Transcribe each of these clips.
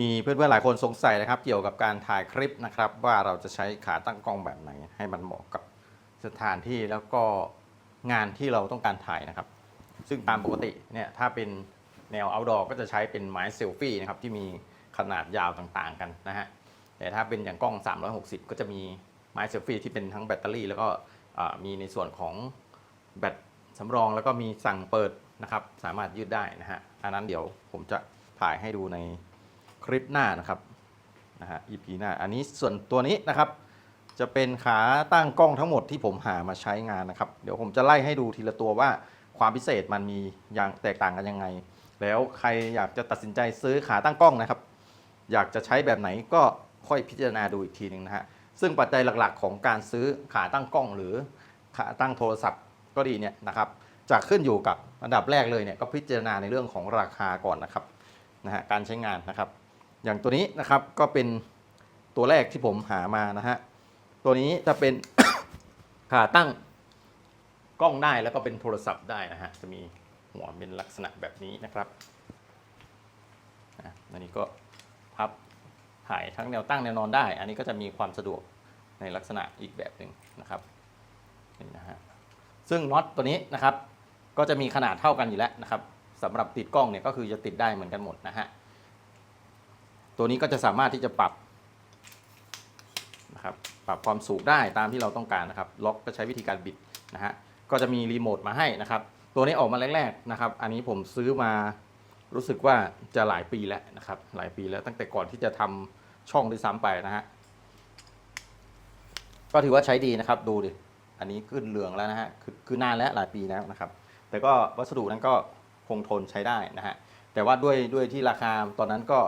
มีเพื่อนๆหลายคนสงสัยนะครับ เกี่ยวกับการถ่ายคลิปนะครับ ว่าเราจะใช้ขาตั้งกล้องแบบไหน ให้มันเหมาะกับสถานที่แล้วก็งานที่เราต้องการถ่ายนะครับ ซึ่งตามปกติเนี่ยถ้าเป็นแนว outdoor ก็จะใช้เป็นไม้เซลฟี่นะครับที่มีขนาดยาวต่างๆกันนะฮะแต่ถ้าเป็นอย่างกล้อง 360 ก็จะมีไม้เซลฟี่ที่เป็นทั้งแบตเตอรี่ แล้วก็มีในส่วนของแบตสำรองแล้วก็มีสั่งเปิดนะครับ สามารถยืดได้นะฮะอันนั้นเดี๋ยวผมจะถ่ายให้ดูใน คลิปหน้านะครับนะฮะ EP หน้า อันนี้ส่วนตัวนี้นะครับ จะเป็นขาตั้งกล้องทั้งหมดที่ผมหามาใช้งานนะครับ เดี๋ยวผมจะไล่ให้ดูทีละตัวว่าความพิเศษมันมีอย่างแตกต่างกันยังไง แล้วใครอยากจะตัดสินใจซื้อขาตั้งกล้องนะครับ อยากจะใช้แบบไหนก็ค่อยพิจารณาดูอีกทีหนึ่งนะฮะ ซึ่งปัจจัยหลักๆ ของการซื้อขาตั้งกล้อง หรือขาตั้งโทรศัพท์ก็ดีเนี่ยนะครับจะขึ้นอยู่กับอันดับแรกเลยเนี่ยก็พิจารณาในเรื่องของราคาก่อนนะครับนะฮะการใช้งานนะครับ อย่างตัวนี้นะครับก็เป็นตัวแรกที่ผมหามานะฮะ ตัวนี้จะเป็น ขาตั้งกล้องได้แล้วก็เป็นโทรศัพท์ได้นะฮะ จะมีหัวเป็นลักษณะแบบนี้นะครับอันนี้ก็พับถ่ายทั้งแนวตั้งแนวนอนได้ อันนี้ก็จะมีความสะดวกในลักษณะอีกแบบหนึ่งนะครับนี่นะฮะ ซึ่งน็อตตัวนี้นะครับ ก็จะมีขนาดเท่ากันอยู่แล้วนะครับสำหรับติดกล้องเนี่ยก็คือจะติดได้เหมือนกันหมดนะฮะ ตัวนี้ก็จะสามารถที่จะปรับนะครับปรับความสูงได้ตามที่เราต้องการนะครับ ล็อกก็ใช้วิธีการบิดนะฮะก็จะมีรีโมทมาให้นะครับ ตัวนี้ออกมาแรกๆนะครับ อันนี้ผมซื้อมารู้สึกว่าจะหลายปีแล้วนะครับ หลายปีแล้วตั้งแต่ก่อนที่จะทำช่องด้วยซ้ำไปนะฮะก็ถือว่าใช้ดีนะครับ ดูดิอันนี้ขึ้นเหลืองแล้วนะฮะคือคือนานแล้วหลายปีแล้วนะครับ แต่ก็วัสดุนั้นก็คงทนใช้ได้นะฮะแต่ว่าด้วยด้วยที่ราคาตอนนั้นก็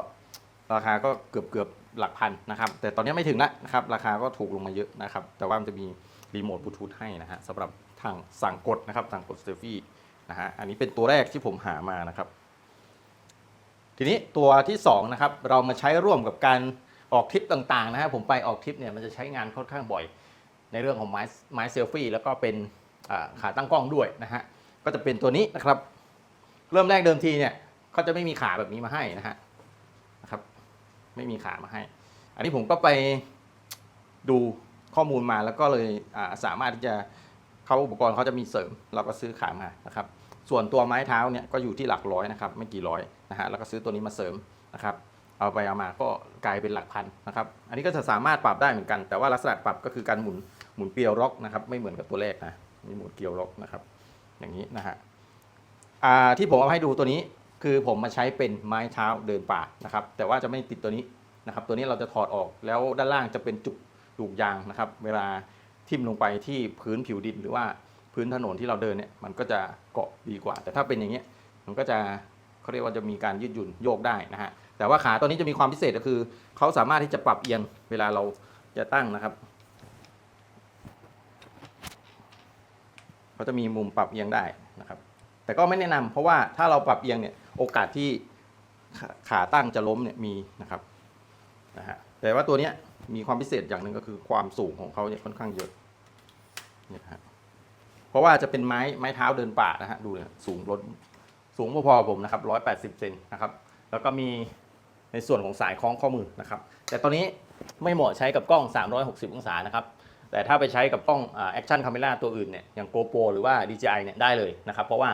ราคาก็เกือบเกือบหลักพันนะครับ แต่ตอนนี้ไม่ถึงแล้วนะครับ ราคาก็ถูกลงมาเยอะนะครับ แต่ว่ามันจะมีรีโมทบลูทูธให้นะฮะสำหรับทางสั่งกดนะครับสั่งกดเซลฟี่นะฮะอันนี้เป็นตัวแรกที่ผมหามานะครับ ทีนี้ตัวที่สองนะครับเรามาใช้ร่วมกับการออกทริปต่างๆนะฮะผมไปออกทริปเนี่ยมันจะใช้งานค่อนข้างบ่อย ในเรื่องของไม้ไม้เซลฟี่แล้วก็เป็นขาตั้งกล้องด้วยนะฮะก็จะเป็นตัวนี้นะครับ เริ่มแรกเดิมทีเนี่ยเขาจะไม่มีขาแบบนี้มาให้นะฮะ ไม่มีขามาให้ อันนี้ผมก็ไปดูข้อมูลมาแล้วก็เลยสามารถที่จะเขาอุปกรณ์เขาจะมีเสริม เราก็ซื้อขามานะครับส่วนตัวไม้เท้าเนี่ยก็อยู่ที่หลักร้อยนะครับไม่กี่ร้อยนะฮะแล้วก็ซื้อตัวนี้มาเสริมนะครับเอาไปเอามาก็กลายเป็นหลักพันนะครับอันนี้ก็จะสามารถปรับได้เหมือนกัน แต่ว่าลักษณะปรับก็คือการหมุนหมุนเกลียวล็อกนะครับไม่เหมือนกับตัวแรกนะมีหมุนเกลียวล็อกนะครับอย่างนี้นะฮะที่ผมเอาให้ดูตัวนี้ คือผมมาใช้เป็นไม้เท้าเดินป่านะครับ แต่ว่าจะไม่ติดตัวนี้นะครับ ตัวนี้เราจะถอดออกแล้วด้านล่างจะเป็นจุกลูกยางนะครับ เวลาทิ่มลงไปที่พื้นผิวดินหรือว่าพื้นถนนที่เราเดินเนี่ยมันก็จะเกาะดีกว่า แต่ถ้าเป็นอย่างเงี้ยมันก็จะเขาเรียกว่าจะมีการยืดหยุ่นโยกได้นะฮะแต่ว่าขาตัวนี้จะมีความพิเศษก็คือเขาสามารถที่จะปรับเอียงเวลาเราจะตั้งนะครับเขาจะมีมุมปรับเอียงได้นะครับ แต่ก็ไม่แนะนำเพราะว่าถ้าเราปรับเอียงเนี่ย โอกาสที่ขาตั้งจะล้มเนี่ยมีนะครับนะฮะแต่ว่าตัวเนี้ยมีความพิเศษอย่างหนึ่งก็คือความสูงของเขาเนี่ยค่อนข้างเยอะเนี่ยนะฮะเพราะว่าจะเป็นไม้ไม้เท้าเดินป่านะฮะดูเนี่ยสูงรถสูงพอๆผมนะครับร้อยแปดสิบเซนนะครับ แล้วก็มีในส่วนของสายคล้องข้อมือนะครับ แต่ตัวนี้ไม่เหมาะใช้กับกล้อง 360 องศานะครับ แต่ถ้าไปใช้กับกล้องแอคชั่นคาเมราตัวอื่นเนี่ยอย่าง GoPro หรือว่า DJI เนี่ยได้เลยนะครับ เพราะว่า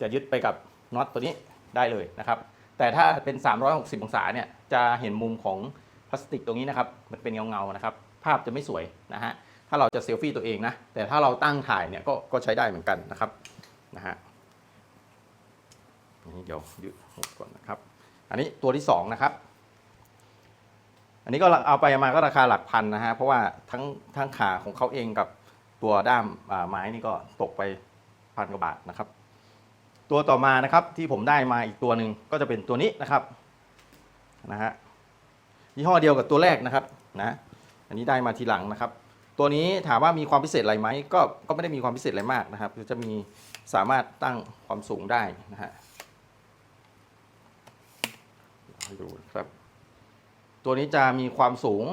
จะยึดไปกับ น็อตตัวนี้ได้เลยนะครับ แต่ถ้าเป็น 360 องศาเนี่ยจะเห็นมุมของพลาสติกตรงนี้นะครับมันเป็นเงาๆนะครับ ภาพจะไม่สวยนะฮะถ้าเราจะเซลฟี่ตัวเองนะ แต่ถ้าเราตั้งถ่ายเนี่ยก็ก็ใช้ได้เหมือนกันนะครับนะฮะนนี้เดี๋ยวยืดหก่อนนะครับ อันนี้ตัวที่สองนะครับ อันนี้ก็เอาไปมาก็ราคาหลักพันนะฮะเพราะว่าทั้งทั้งขาของเขาเองกับตัวด้ามไม้นี่ก็ตกไปพันกว่าบาทนะครับ ตัวต่อมานะครับที่ผมได้มาอีกตัวหนึ่งก็จะเป็นตัวนี้นะครับนะฮะยี่ห้อเดียวกับตัวแรกนะครับนะอันนี้ได้มาทีหลังนะครับ ตัวนี้ถามว่ามีความพิเศษอะไรไหมก็ก็ไม่ได้มีความพิเศษอะไรมากนะครับจะมีสามารถตั้งความสูงได้นะฮะดูนะครับ ตัวนี้จะมีความสูง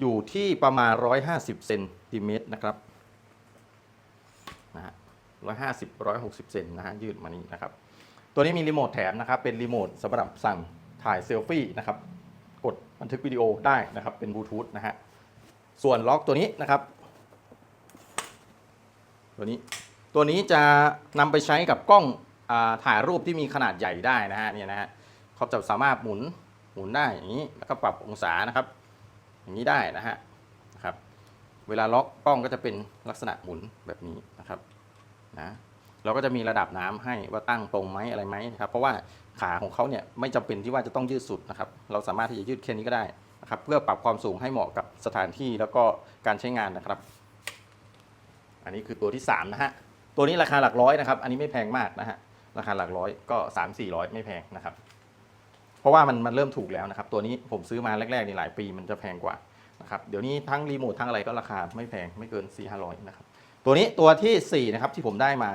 อยู่ที่ประมาณ 150เซนติเมตรนะครับนะฮะ 150 160 เซนนะฮะยืดมานี้นะครับ ตัวนี้มีรีโมทแถมนะครับ เป็นรีโมทสำหรับสั่งถ่ายเซลฟี่นะครับ กดบันทึกวิดีโอได้นะครับ เป็นบลูทูธนะฮะ ส่วนล็อกตัวนี้นะครับ ตัวนี้ตัวนี้จะนำไปใช้กับกล้องอถ่ายรูปที่มีขนาดใหญ่ได้นะฮะเนี่ยนะฮะเขาจะสามารถหมุนหมุนได้อย่างนี้แล้วก็ปรับองศานะครับ อย่างนี้ได้นะฮะนะครับ เวลาล็อกกล้องก็จะเป็นลักษณะหมุนแบบนี้นะครับ นะเราก็จะมีระดับน้ำให้ว่าตั้งตรงไหมอะไรไหมนะครับ เพราะว่าขาของเขาเนี่ยไม่จำเป็นที่ว่าจะต้องยืดสุดนะครับ เราสามารถที่จะยืดแค่นี้ก็ได้นะครับ เพื่อปรับความสูงให้เหมาะกับสถานที่แล้วก็การใช้งานนะครับ อันนี้คือตัวที่3นะฮะตัวนี้ราคาหลักร้อยนะครับ อันนี้ไม่แพงมากนะฮะราคาหลักร้อยก็3 4 0 0 ไม่แพงนะครับ เพราะว่ามันมันเริ่มถูกแล้วนะครับ ตัวนี้ผมซื้อมาแรกๆในหลายปีมันจะแพงกว่านะครับเดี๋ยวนี้ทั้งรีโมททั้งอะไรก็ราคาไม่แพงไม่เกิน4 5 0 0นะครับ ตัวนี้ตัวทีสี่ 4 นะครับที่ผมได้มา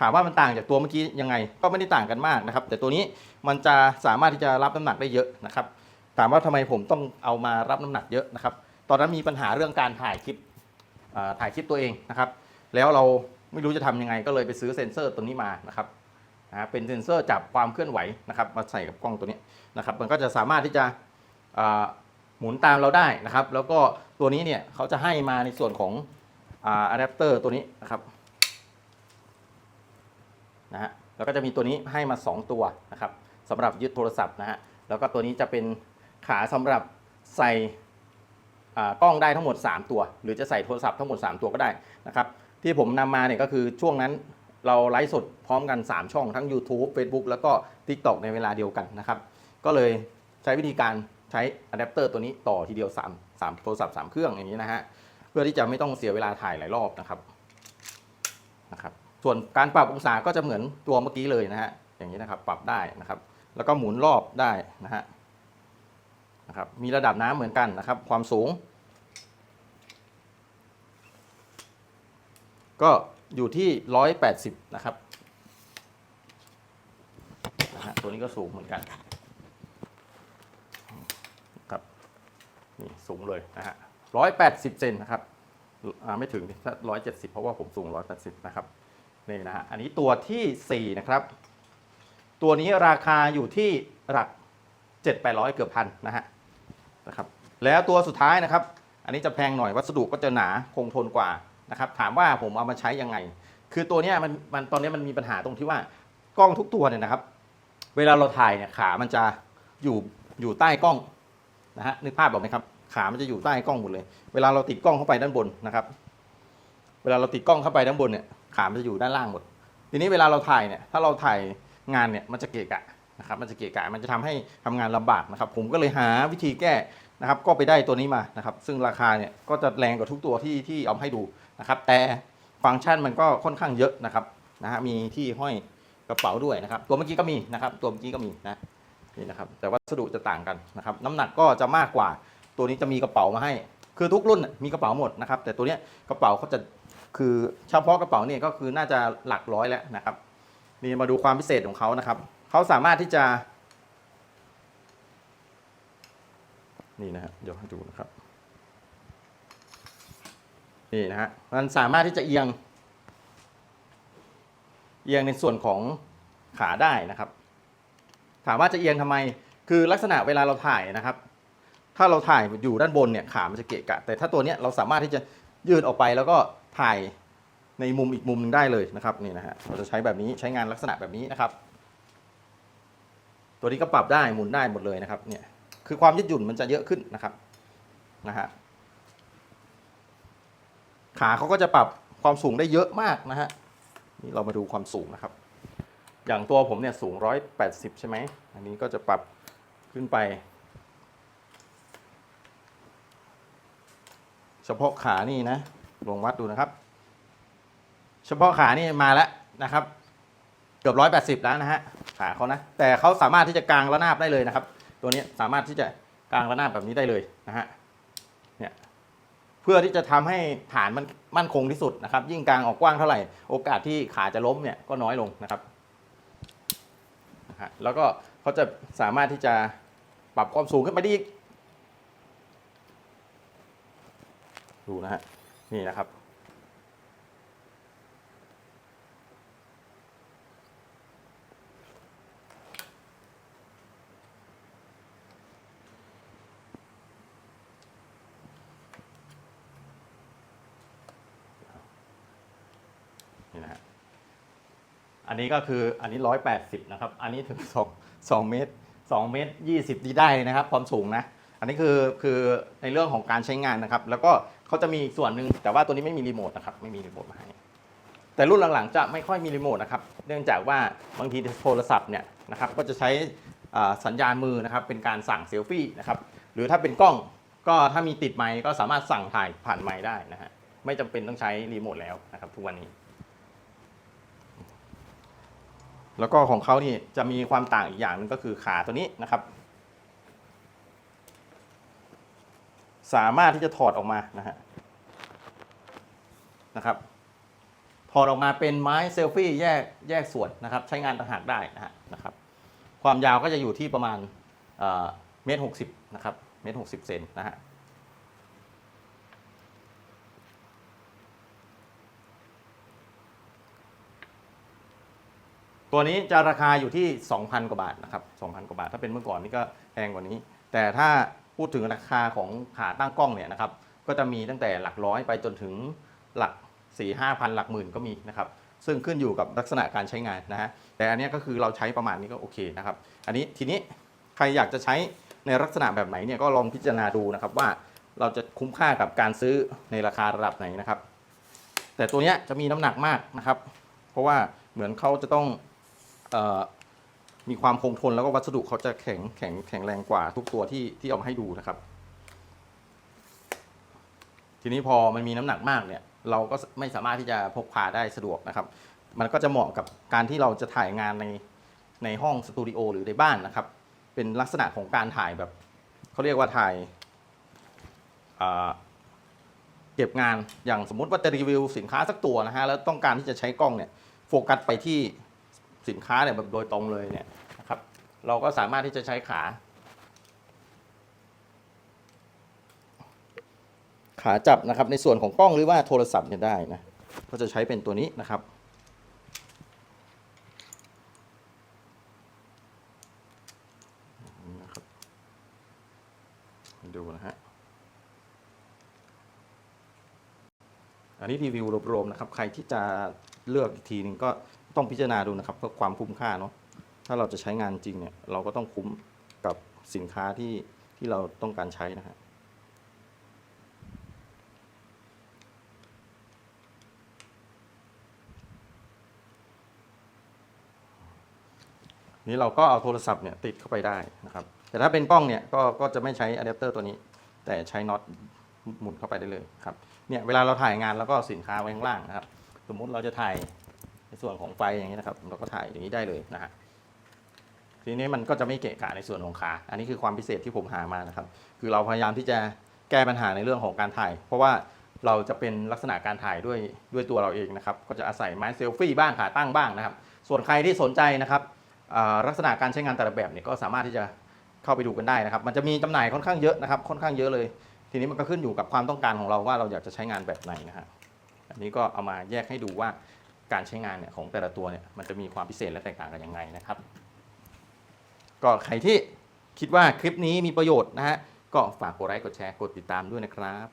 ถามว่ามันต่างจากตัวเมื่อกี้ยังไง ก็ไม่ได้ต่างกันมากนะครับ แต่ตัวนี้มันจะสามารถที่จะรับน้ำหนักได้เยอะนะครับ ถามว่าทำไมผมต้องเอามารับน้ำหนักเยอะนะครับ ตอนนั้นมีปัญหาเรื่องการถ่ายคลิปถ่ายคลิปตัวเองนะครับ แล้วเราไม่รู้จะทำยังไงก็เลยไปซื้อเซ็นเซอร์ตัวนี้มานะครับเป็นเซ็นเซอร์จับความเคลื่อนไหวนะครับ มาใส่กับกล้องตัวนี้นะครับ มันก็จะสามารถที่จะหมุนตามเราได้นะครับ แล้วก็ ตัวนี้เนี่ยเขาจะให้มาในส่วนของอะแดปเตอร์ตัวนี้นะครับนะฮะแล้วก็จะมีตัวนี้ให้มา 2 ตัวนะครับสำหรับยึดโทรศัพท์นะฮะแล้วก็ตัวนี้จะเป็นขาสำหรับใส่อ่ากล้องได้ทั้งหมด 3 ตัว หรือจะใส่โทรศัพท์ทั้งหมด 3 ตัวก็ได้นะครับที่ผมนำมาเนี่ยก็คือช่วงนั้นเราไลฟ์สดพร้อมกัน 3 ช่องทั้ง YouTube Facebook แล้วก็ TikTok ในเวลาเดียวกันนะครับ ก็เลยใช้วิธีการใช้อะแดปเตอร์ตัวนี้ต่อทีเดียว3 3โทรศัพท์3เครื่องอย่างนี้นะฮะเพื่อที่จะไม่ต้องเสียเวลาถ่ายหลายรอบนะครับนะครับ ส่วนการปรับองศาก็จะเหมือนตัวเมื่อกี้เลยนะฮะอย่างนี้นะครับ ปรับได้นะครับ แล้วก็หมุนรอบได้นะฮะนะครับมีระดับน้ำเหมือนกันนะครับ ความสูง ก็อยู่ที่ 180 นะครับนะฮะตัวนี้ก็สูงเหมือนกันครับ นี่สูงเลยนะฮะ180เซนนะครับไม่ถึงถ้า170เพราะว่าผมสูง180นะครับนี่นะฮะอันนี้ตัวที่สี่นะครับ ตัวนี้ราคาอยู่ที่หลัก7-800เกือบพันนะฮะนะครับ แล้วตัวสุดท้ายนะครับ อันนี้จะแพงหน่อยวัสดุก็จะหนาคงทนกว่านะครับ ถามว่าผมเอามาใช้ยังไง คือตัวนี้มันมันตอนนี้มันมีปัญหาตรงที่ว่ากล้องทุกตัวเนี่ยนะครับ เวลาเราถ่ายเนี่ยขามันจะอยู่อยู่ใต้กล้อง นะฮะนึกภาพออกไหมครับขามันจะอยู่ใต้กล้องหมดเลย เวลาเราติดกล้องเข้าไปด้านบนนะครับ เวลาเราติดกล้องเข้าไปด้านบนเนี่ยขามันจะอยู่ด้านล่างหมด ทีนี้เวลาเราถ่ายเนี่ยถ้าเราถ่ายงานเนี่ยมันจะเกะกะนะครับมันจะเกะกะมันจะทำให้ทำงานลำบากนะครับ ผมก็เลยหาวิธีแก้นะครับ ก็ไปได้ตัวนี้มานะครับ ซึ่งราคาเนี่ยก็จะแรงกว่าทุกตัวที่ที่เอาให้ดูนะครับ แต่ฟังก์ชันมันก็ค่อนข้างเยอะนะครับนะฮะมีที่ห้อยกระเป๋าด้วยนะครับ ตัวเมื่อกี้ก็มีนะครับ ตัวเมื่อกี้ก็มีนะ นี่นะครับแต่วัสดุจะต่างกันนะครับน้ำหนักก็จะมากกว่า ตัวนี้จะมีกระเป๋ามาให้ คือทุกรุ่นมีกระเป๋าหมดนะครับแต่ตัวนี้กระเป๋าเขาจะคือเฉพาะกระเป๋าเนี่ยก็คือน่าจะหลักร้อยแล้วนะครับนี่มาดูความพิเศษของเขานะครับเขาสามารถที่จะนี่นะฮะเดี๋ยวให้ดูนะครับนี่นะฮะมันสามารถที่จะเอียง เอียงในส่วนของขาได้นะครับ ถามว่าจะเอียงทำไม คือลักษณะเวลาเราถ่ายนะครับ ถ้าเราถ่ายอยู่ด้านบนเนี่ยขามันจะเกะกะ แต่ถ้าตัวเนี้ยเราสามารถที่จะยืดออกไปแล้วก็ถ่ายในมุมอีกมุมหนึงได้เลยนะครับนี่นะฮะเราจะใช้แบบนี้ใช้งานลักษณะแบบนี้นะครับ ตัวนี้ก็ปรับได้หมุนได้หมดเลยนะครับเนี่ยคือความยืดหยุ่นมันจะเยอะขึ้นนะครับนะฮะขาเขาก็จะปรับความสูงได้เยอะมากนะฮะนี่เรามาดูความสูงนะครับ อย่างตัวผมเนี่ยสูง 180 ใช่ไหม อันนี้ก็จะปรับขึ้นไป เฉพาะขานี่นะ ลงวัดดูนะครับ เฉพาะขานี่มาแล้วนะครับ เกือบร้อยแปดสิบแล้วนะฮะ ขาเขานะ แต่เขาสามารถที่จะกางระนาบได้เลยนะครับ ตัวนี้สามารถที่จะกางระนาบแบบนี้ได้เลยนะฮะ เนี่ยเพื่อที่จะทำให้ฐานมันมั่นคงที่สุดนะครับ ยิ่งกางออกกว้างเท่าไหร่ โอกาสที่ขาจะล้มเนี่ยก็น้อยลงนะครับ นะฮะแล้วก็เขาจะสามารถที่จะปรับความสูงขึ้นไปได้อีก ดูนะฮะ นี่นะครับ น อันนี้ก็คืออันนี้ 180 นะครับ อันนี้ถึง2 2เมตร2เมตร20ที่ได้เลยนะครับ ความสูงนะ อันนี้คือคือในเรื่องของการใช้งานนะครับ แล้วก็เขาจะมีอีกส่วนหนึ่งแต่ว่าตัวนี้ไม่มีรีโมทนะครับ ไม่มีรีโมทมาให้แต่รุ่นหลังๆ จะไม่ค่อยมีรีโมทนะครับ เนื่องจากว่าบางทีโทรศัพท์เนี่ยนะครับ ก็จะใช้สัญญาณมือนะครับ เป็นการสั่งเซลฟี่นะครับ หรือถ้าเป็นกล้องก็ถ้ามีติดไมค์ก็สามารถสั่งถ่ายผ่านไมค์ได้นะฮะ ไม่จำเป็นต้องใช้รีโมทแล้วนะครับทุกวันนี้ แล้วก็ของเขานี่จะมีความต่างอีกอย่างนึงก็คือขาตัวนี้นะครับ สามารถที่จะถอดออกมานะฮะนะครับถอดออกมาเป็นไม้เซลฟี่แยกแยกส่วนนะครับ ใช้งานต่างหากได้นะฮะนะครับ ความยาวก็จะอยู่ที่ประมาณเมตรหกสิบนะครับเมตรหกสิบเซนนะฮะ ตัวนี้จะราคาอยู่ที่ 2,000 กว่าบาทนะครับ 2,000 กว่าบาท ถ้าเป็นเมื่อก่อนนี่ก็แพงกว่านี้ แต่ถ้าพูดถึงราคาของขาตั้งกล้องเนี่ยนะครับ ก็จะมีตั้งแต่หลักร้อยไปจนถึงหลัก4 5พันหลักหมื่นก็มีนะครับ ซึ่งขึ้นอยู่กับลักษณะการใช้งานนะฮะ แต่อันนี้ก็คือเราใช้ประมาณนี้ก็โอเคนะครับ อันนี้ทีนี้ใครอยากจะใช้ในลักษณะแบบไหนเนี่ยก็ลองพิจารณาดูนะครับว่าเราจะคุ้มค่ากับการซื้อในราคาระดับไหนนะครับ แต่ตัวนี้จะมีน้ำหนักมากนะครับ เพราะว่าเหมือนเขาจะต้อง มีความคงทนแล้วก็วัสดุเขาจะแข็งแข็งแข็งแรงกว่าทุกตัวที่ที่เอามาให้ดูนะครับ ทีนี้พอมันมีน้ำหนักมากเนี่ย เราก็ไม่สามารถที่จะพกพาได้สะดวกนะครับ มันก็จะเหมาะกับการที่เราจะถ่ายงานในในห้องสตูดิโอหรือในบ้านนะครับ เป็นลักษณะของการถ่ายแบบเขาเรียกว่าถ่ายอ่าเก็บงานอย่างสมมุติว่าจะรีวิวสินค้าสักตัวนะฮะแล้วต้องการที่จะใช้กล้องเนี่ยโฟกัสไปที่ สินค้าเนี่ยแบบโดยตรงเลยเนี่ยนะครับ เราก็สามารถที่จะใช้ขา ขาจับนะครับ ในส่วนของกล้องหรือว่าโทรศัพท์เนี่ยได้นะก็จะใช้เป็นตัวนี้นะครับนี่นะครับดูนะฮะ อันนี้รีวิวรวมๆนะครับ ใครที่จะเลือกอีกทีหนึงก็ ต้องพิจารณาดูนะครับเพื่อความคุ้มค่าเนาะถ้าเราจะใช้งานจริงเนี่ยเราก็ต้องคุ้มกับสินค้าที่ที่เราต้องการใช้นะฮะนี่เราก็เอาโทรศัพท์เนี่ยติดเข้าไปได้นะครับ แต่ถ้าเป็นกล้องเนี่ยก็ก็จะไม่ใช้อะแดปเตอร์ตัวนี้ แต่ใช้น็อตหมุนเข้าไปได้เลยครับเนี่ยเวลาเราถ่ายงานแล้วก็สินค้าไว้ข้างล่างนะครับ สมมุติเราจะถ่าย ส่วนของไฟอย่างนี้นะครับ เราก็ถ่ายอย่างนี้ได้เลยนะฮะทีนี้มันก็จะไม่เกะกะในส่วนของขา อันนี้คือความพิเศษที่ผมหามานะครับ คือเราพยายามที่จะแก้ปัญหาในเรื่องของการถ่าย เพราะว่าเราจะเป็นลักษณะการถ่ายด้วยด้วยตัวเราเองนะครับ ก็จะอาศัยไม้เซลฟี่บ้างขาตั้งบ้างนะครับ ส่วนใครที่สนใจนะครับลักษณะการใช้งานแต่ละแบบเนี่ยก็สามารถที่จะเข้าไปดูกันได้นะครับ มันจะมีจำหน่ายค่อนข้างเยอะนะครับ ค่อนข้างเยอะเลย ทีนี้มันก็ขึ้นอยู่กับความต้องการของเราว่าเราอยากจะใช้งานแบบไหนนะฮะ อันนี้ก็เอามาแยกให้ดูว่า การใช้งานเนี่ยของแต่ละตัวเนี่ยมันจะมีความพิเศษและแตกต่างกันยังไงนะครับ ก็ใครที่คิดว่าคลิปนี้มีประโยชน์นะฮะก็ฝากกดไลค์กดแชร์กดติดตามด้วยนะครับ